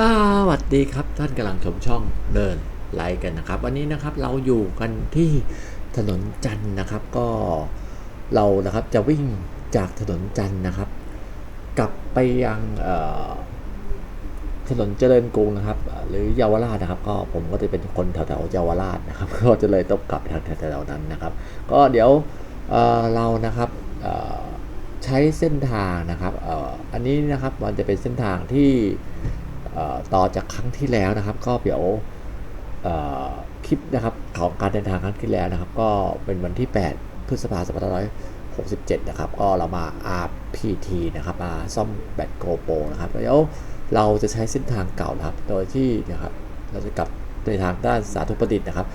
สวัสดีครับท่านกำลังชมช่องเดินไลฟ์กันนะครับ วันนี้นะครับเราอยู่กันที่ถนนจันนะครับ ก็เรานะครับจะวิ่งจากถนนจันนะครับ กลับไปยังถนนเจริญกรุงนะครับ หรือเยาวราชนะครับ ก็ผมก็จะเป็นคนแถวๆเยาวราชนะครับ ก็จะเลยต้องกลับทางแถวๆนั้นนะครับ ก็เดี๋ยวเเรานะครับใช้เส้นทางนะครับอ,อันนี้นะครับมันจะเป็นเส้นทางที่ ต่อจากครั้งที่แล้วนะครับ ก็เดี๋ยวคลิปนะครับของการเดินทางครั้งที่แล้วนะครับ ก็เป็นวันที่ 8 พฤษภาคม2567 นะครับ ก็เรามา RPT นะครับมาซ่อมแบตโกโปนะครับเดี๋ยวเราจะใช้เส้นทางเก่านะครับ โดยที่นะครับเราจะกลับในทางด้านสาธุประดิษฐ์นะครับ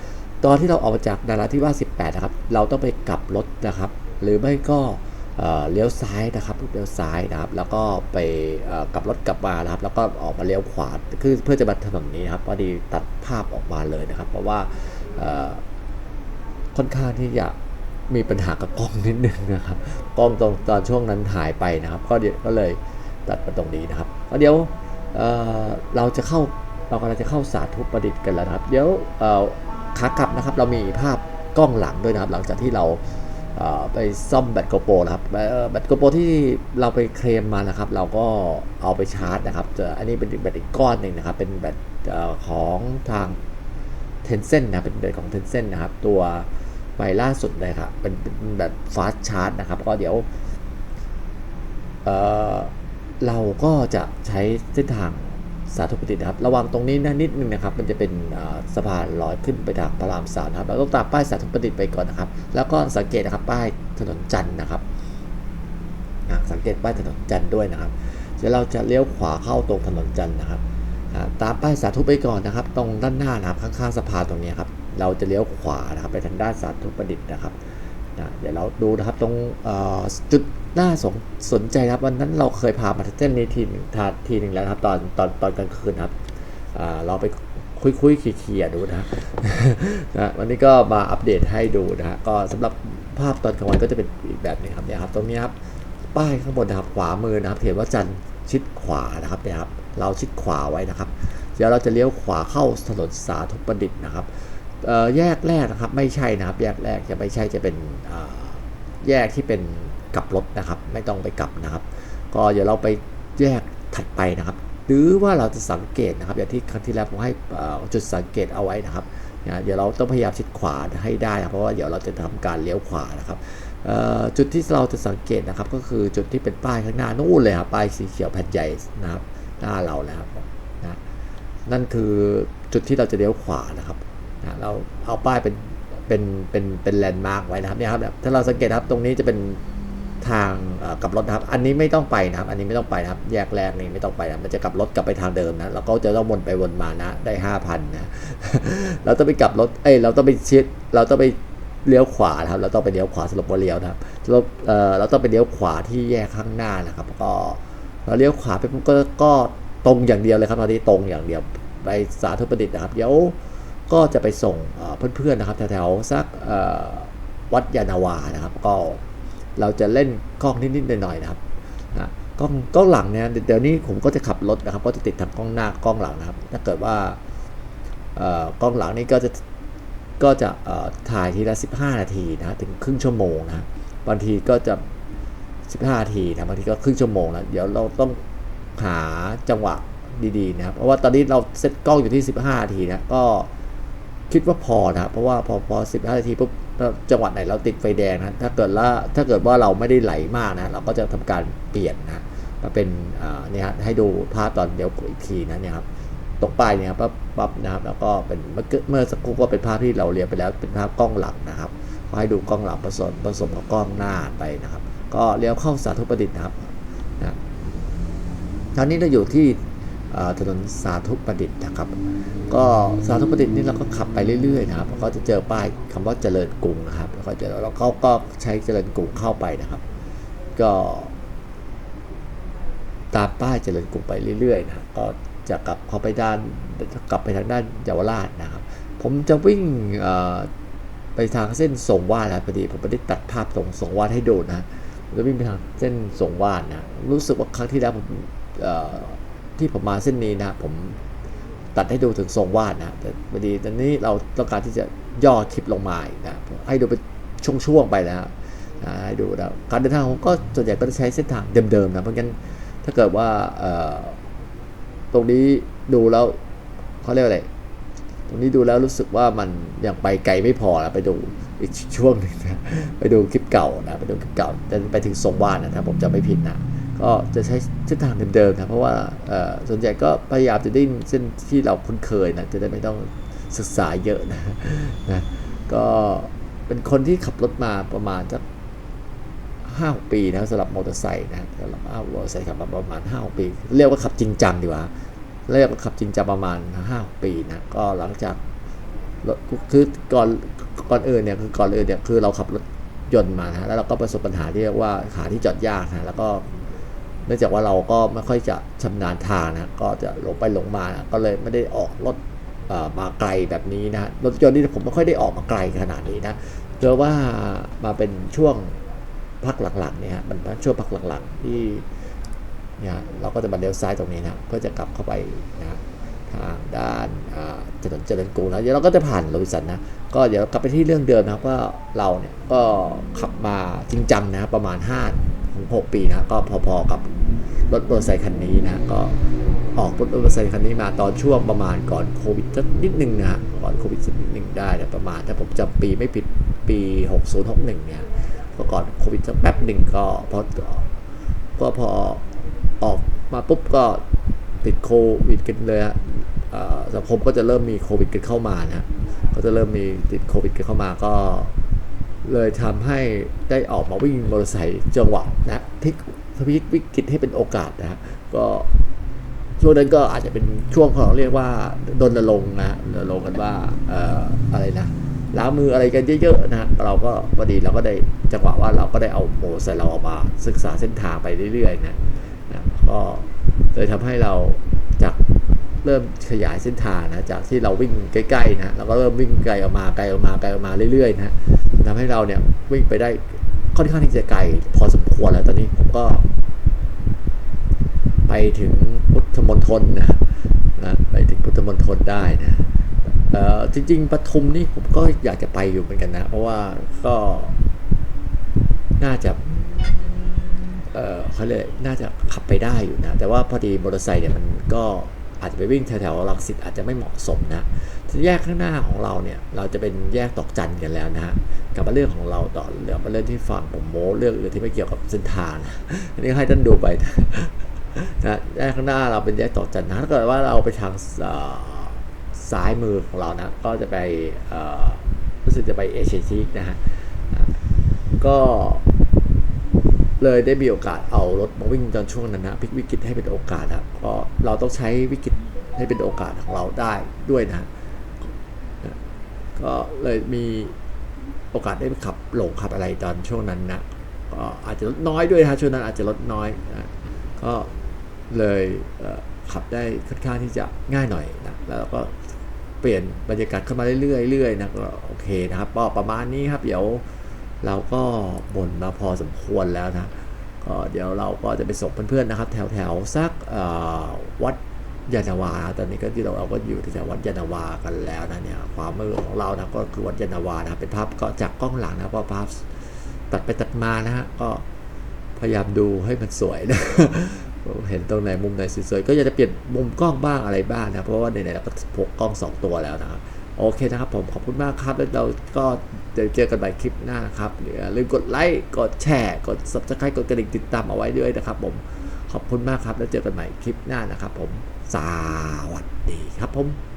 ตอนที่เราออกมาจากนาราธิวาส18 นะครับ เราต้องไปกลับรถนะครับ หรือไม่ก็ เลี้ยวซ้ายนะครับเลี้ยวซ้ายนะครับ แล้วก็ไปกลับรถกลับมานะครับ แล้วก็ออกมาเลี้ยวขวาคือเพื่อจะมาถนนนี้ครับพอดีตัดภาพออกมาเลยนะครับ เพราะว่าค่อนข้างที่จะมีปัญหากับกล้องนิดนึงนะครับกล้องตรงตอนช่วงนั้นหายไปนะครับ ก็เดี๋ยวก็เลยตัดมาตรงนี้นะครับก็เดี๋ยวเเราจะเข้าเรากำลังจะเข้าสาธุประดิษฐ์กันแล้วนะครับ เดี๋ยวเอ่อขากลับนะครับ เรามีภาพกล้องหลังด้วยนะครับ หลังจากที่เรา ไปซ่อมแบตโกโปรนะครับแบตโกโปรที่เราไปเคลมมานะครับ เราก็เอาไปชาร์จนะครับจะอันนี้เป็นแบตอีกก้อนหนึ่งนะครับ เป็นแบตอของทางเทนเซ n นะเป็นแบตของเทนเซ n นะครับ ตัวใหม่ล่าสุดเลยครับเป็นแบบฟาสชาร์จนะครับ ก็เดี๋ยวเเราก็จะใช้เส้นทาง สาธุประดิษฐ์นะครับ ระวังตรงนี้นะนิดนึงนะครับ มันจะเป็นสะพานลอยขึ้นไปทางพระรามสามครับเราต้องตามป้ายสาธุประดิษฐ์ไปก่อนนะครับ แล้วก็สังเกตนะครับป้ายถนนจันทร์นะครับสังเกตป้ายถนนจันทร์ด้วยนะครับเดี๋ยวเราจะเลี้ยวขวาเข้าตรงถนนจันทร์นะครับตามป้ายสาธุไปก่อนนะครับ ตรงด้านหน้านะครับข้างๆสะพานตรงนี้ครับเราจะเลี้ยวขวานะครับไปทางด้านสาธุประดิษฐ์นะครับ นะเดี๋ยวเราดูนะครับตรงจุดน่าสนสนใจครับวันนั้นเราเคยพามาเส้นนี้ทีหนึ่งทาทีหนึ่งแล้วครับตอนตอนตอนกลางคืนครับเราไปคุยคุยเคลียร์ๆดูนะนะวันนี้ก็มาอัปเดตให้ดูนะฮะก็สำหรับภาพตอนกลางวันก็จะเป็นอีกแบบนึงครับเนี่ยครับตรงนี้ครับป้ายข้างบนนะครับขวามือนะครับเห็นว่าจันทร์ชิดขวานะครับเนี่ยครับเราชิดขวาไว้นะครับ เดี๋ยวเราจะเลี้ยวขวาเข้าถนนสาธุประดิษฐ์นะครับ แยกแรกนะครับไม่ใช่นะครับ แยกแรกจะไม่ใช่จะเป็นแยกที่เป็นกลับรถนะครับ ไม่ต้องไปกลับนะครับ ก็เดี๋ยวเราไปแยกถัดไปนะครับ หรือว่าเราจะสังเกตนะครับ อย่างที่ครั้งที่แล้วผมให้จุดสังเกตเอาไว้นะครับเดี๋ยวเราต้องพยายามชิดขวาให้ได้นะเพราะว่าเดี๋ยวเราจะทำการเลี้ยวขวานะครับจุดที่เราจะสังเกตนะครับ ก็คือจุดที่เป็นป้ายข้างหน้านู่นเลยครับป้ายสีเขียวแผ่นใหญ่นะครับหน้าเรานะครับนะนั่นคือจุดที่เราจะเลี้ยวขวานะครับ เราเอาป้ายเป็นเป็นเป็นเป็นแลนด์มาร์กไว้นะครับเนี่ยครับถ้าเราสังเกตครับตรงนี้จะเป็นทางกับรถนะครับ อันนี้ไม่ต้องไปนะครับ อันนี้ไม่ต้องไปนะครับ แยกแรกนี่ไม่ต้องไปนะ มันจะกลับรถกลับไปทางเดิมนะเราก็จะต้องวนไปวนมานะ ได้ห้าพันนะ เราต้องไปกลับรถ เอ้ย เราต้องไปชิด เราต้องไปเลี้ยวขวานะครับ เราต้องไปเลี้ยวขวาสรุปว่าเลี้ยวนะครับสรุปเอ่อ เราต้องไปเลี้ยวขวาที่แยกข้างหน้านะครับ ก็เราเลี้ยวขวาไปปุ๊บก็ก็ตรงอย่างเดียวเลยครับตอนนี้ตรงอย่างเดียว ไปสาธุประดิษฐ์นะครับ เดี๋ยว ก็จะไปส่งเพื่อนๆนะครับแถวๆสักวัดยานาวานะครับก็เราจะเล่นกล้องนิดๆหน่อยๆนะครับนะกล้องกล้องหลังเนี่ยเดี๋ยวนี้ผมก็จะขับรถนะครับ ก็จะติดทั้งกล้องหน้ากล้องหลังนะครับ ถ้าเกิดว่ากล้องหลังนี่ก็จะก็จะถ่ายทีละ 15 นาทีนะถึงครึ่งชั่วโมงนะบางทีก็จะ 15 นาทีนะบางทีก็ครึ่งชั่วโมงแล้วเดี๋ยวเราต้องหาจังหวะดีๆนะครับเพราะว่าตอนนี้เราเซตกล้องอยู่ที่ 15 นาทีนะก็ คิดว่าพอนะครับเพราะว่าพอพอสิบห้านาทีปุ๊บจังหวัดไหนเราติดไฟแดงนะถ้าเกิดว่าถ้าเกิดว่าเราไม่ได้ไหลมากนะเราก็จะทำการเปลี่ยนนะมาเป็นเนี่ยฮะให้ดูภาพตอนเดี๋ยวอีกทีนะเนี่ยครับตกป้ายเนี่ยครับปั๊บนะครับแล้วก็เป็นเมื่อสักครู่ก็เป็นภาพที่เราเรียนไปแล้วเป็นภาพกล้องหลังนะครับก็ให้ดูกล้องหลังผสมผสมกับกล้องหน้าไปนะครับ ก็เลี้ยวเข้าสาธุประดิษฐ์นะครับนะตอนนี้เราอยู่ที่ ถนนสาธุประดิษฐ์นะครับ ก็สาธุประดิษฐ์นี่เราก็ขับไปเรื่อยๆนะครับก็จะเจอป้ายคำว่าเจริญกรุงนะครับ แล้วก็เจอแล้วเขาก็ใช้เจริญกรุงเข้าไปนะครับ ก็ ตามป้ายเจริญกรุงไปเรื่อยๆนะก็จะกลับเข้าไปด้านกลับไปทางด้านเยาวราชนะครับ ผมจะวิ่งไปทางเส้นสงวาดนะพอดีผมไม่ได้ตัดภาพตรงสงวาดให้ดูนะจะวิ่งไปทางเส้นสงวาดนะรู้สึกว่าครั้งที่แล้วผมเที่ผมมาเส้นนี้นะ ผมตัดให้ดูถึงทรงวาดนะแต่พอดีตอนนี้เราต้องการที่จะย่อคลิปลงมาอีกนะให้ดูเป็นช่วงๆไปนะฮะให้ดูนะการเดินทางผมก็ส่วนใหญ่ก็จะใช้เส้นทางเดิมๆนะเพราะงั้นถ้าเกิดว่าตรงนี้ดูแล้วเขาเรียกว่าอะไรตรงนี้ดูแล้วรู้สึกว่ามันยังไปไกลไม่พอนะไปดูอีกช่วงหนึงนะไปดูคลิปเก่านะไปดูคลิปเก่าจะไปถึงทรงวาดนะถ้าผมจะไม่ผิดนะ ก็จะใช้เส้นทางเดิมๆนะเพราะว่าส่วนใหญ่ก็พยายามจะดิ้นเส้นที่เราคุ้นเคยนะจะได้ไม่ต้องศึกษาเยอะนะนะก็เป็นคนที่ขับรถมาประมาณสักห้าปีนะสำหรับมอเตอร์ไซค์นะสำหรับมอเตอร์ไซค์ขับมาประมาณห้าปี เรียกว่าขับจริงจังดีกว่าเรียกว่าขับจริงจังประมาณห้าปีนะก็หลังจากรถคือก่อนก่อนอื่นเนี่ยคือก่อนอื่นเนี่ยคือเราขับรถยนต์มานะแล้วเราก็ประสบปัญหาที่เรียกว่าหาที่จอดยากนะแล้วก็ เนื่องจากว่าเราก็ไม่ค่อยจะชำนาญทางนะก็จะหลงไปหลงมานะก็เลยไม่ได้ออกรถมาไกลแบบนี้นะรถยนต์นี่ผมไม่ค่อยได้ออกมาไกลขนาดนี้นะเพราะว่ามาเป็นช่วงพักหลังๆเนี่ยฮะมันเป็นช่วงพักหลังๆที่เนี่ยเราก็จะมาเลี้ยวซ้ายตรงนี้นะเพื่อจะกลับเข้าไปนะทางด้านถนนเจริญกรุงแล้วเดี๋ยวเราก็จะผ่านโรบินสันนะก็เดี๋ยวกลับไปที่เรื่องเดิมนะครับว่าเราเนี่ยก็ขับมาจริงจังนะประมาณ 5 6 ปีนะก็พอๆกับรถมอเตอร์ไซคันนี้นะก็ออกรถมอเตอร์ไซคันนี้มาตอนช่วงประมาณก่อนโควิดสักนิดนึงนะก่อนโควิดสักนิดนึงได้แต่ประมาณถ้าผมจำปีไม่ผิดปี 6061 เนี่ยก็ก่อนโควิดสักแป๊บหนึ่งก็พอก็พอออกมาปุ๊บก็ติดโควิดกันเลยฮะสังคมก็จะเริ่มมีโควิดกันเข้ามานะก็จะเริ่มมีติดโควิดกันเข้ามาก็ เลยทำให้ได้ออกมาวิ่งมอเตอร์ไซค์จังหวะนะพลิกพลิกวิกฤตให้เป็นโอกาสนะฮะก็ช่วงนั้นก็อาจจะเป็นช่วงของเรียกว่าดนรงนะรณรงกันว่าเอ่ออะไรนะล้างมืออะไรกันเยอะๆนะฮะเราก็พอดีเราก็ได้จังหวะว่าเราก็ได้เอาโมเตอร์ไซเราออกมาศึกษาเส้นทางไปเรื่อยๆนะนะก็เลยทำให้เราจากเริ่มขยายเส้นทางนะจากที่เราวิ่งใกล้ๆนะเราก็เริ่มวิ่งไกลออกมาไกลออกมาไกลออกมาเรื่อยๆนะ ทำให้เราเนี่ยวิ่งไปได้ค่อนข้างที่จะไกลพอสมควรแล้วตอนนี้ผมก็ ไปถึงพุทธมณฑลนะนะไปถึงพุทธมณฑลได้นะเออจริงๆปทุมนี่ผมก็อยากจะไปอยู่เหมือนกันนะ เพราะว่าก็น่าจะเอ่อเขาเลยน่าจะขับไปได้อยู่นะ แต่ว่าพอดีมอเตอร์ไซค์เนี่ยมันก็อาจจะไปวิ่งแถวๆลังสิตอาจจะไม่เหมาะสมนะ แยกข้างหน้าของเราเนี่ยเราจะเป็นแยกตอกจันกันแล้วนะฮะกลับมาเรื่องของเราต่อเดี๋ยวมาเรื่องที่ฟังผมโม้เรื่องอื่นที่ไม่เกี่ยวกับเส้นทางอันนี้ให้ท่านดูไปนะนะแยกข้างหน้าเราเป็นแยกตอกจันนะถ้าเกิดว่าเราไปทางซ้ายมือของเรานะก็จะไปรู้สึกจะไปเอเชียทีกนะฮะก็เลยได้มีโอกาสเอารถมาวิ่งตอนช่วงนั้นนะพลิกวิกฤตให้เป็นโอกาสครับก็เราต้องใช้วิกฤตให้เป็นโอกาสของเราได้ด้วยนะ ก็เลยมีโอกาสได้ขับหลงขับอะไรตอนช่วงนั้นนะก็อาจจะลดน้อยด้วยนะช่วงนั้นอาจจะลดน้อยนะก็เลยขับได้ค่อนข้างที่จะง่ายหน่อยนะแล้วก็เปลี่ยนบรรยากาศเข้ามาเรื่อยๆเรื่อยนะก็โอเคนะครับก็ประมาณนี้ครับ เดี๋ยวเราก็บ่นมาพอสมควรแล้วนะก็เดี๋ยวเราก็จะไปส่งเพื่อนๆนะครับ แถวๆสักวัด ยานาวา ตอนนี้ก็ที่เราเอาก็อยู่ที่วัดยานาวากันแล้วนะเนี่ยความมือของเรานะก็คือวัดยานาวานะเป็นภาพก็จากกล้องหลังนะเพราะภาพตัดไปตัดมานะฮะก็พยายามดูให้มันสวยนะเห็นตรงไหนมุมไหนสวยๆก็อยากจะเปลี่ยนมุมกล้องบ้างอะไรบ้างนะเพราะว่าในๆเราก็พกกล้องสองตัวแล้วนะครับโอเคนะครับผมขอบคุณมากครับแล้วเราก็เดี๋ยวเจอกันใหม่คลิปหน้านะครับอย่าลืมกดไลค์กดแชร์กด subscribe กดกระดิ่งติดตามเอาไว้ด้วยนะครับผม ขอบคุณมากครับ แล้วเจอกันใหม่คลิปหน้านะครับผม สวัสดีครับผม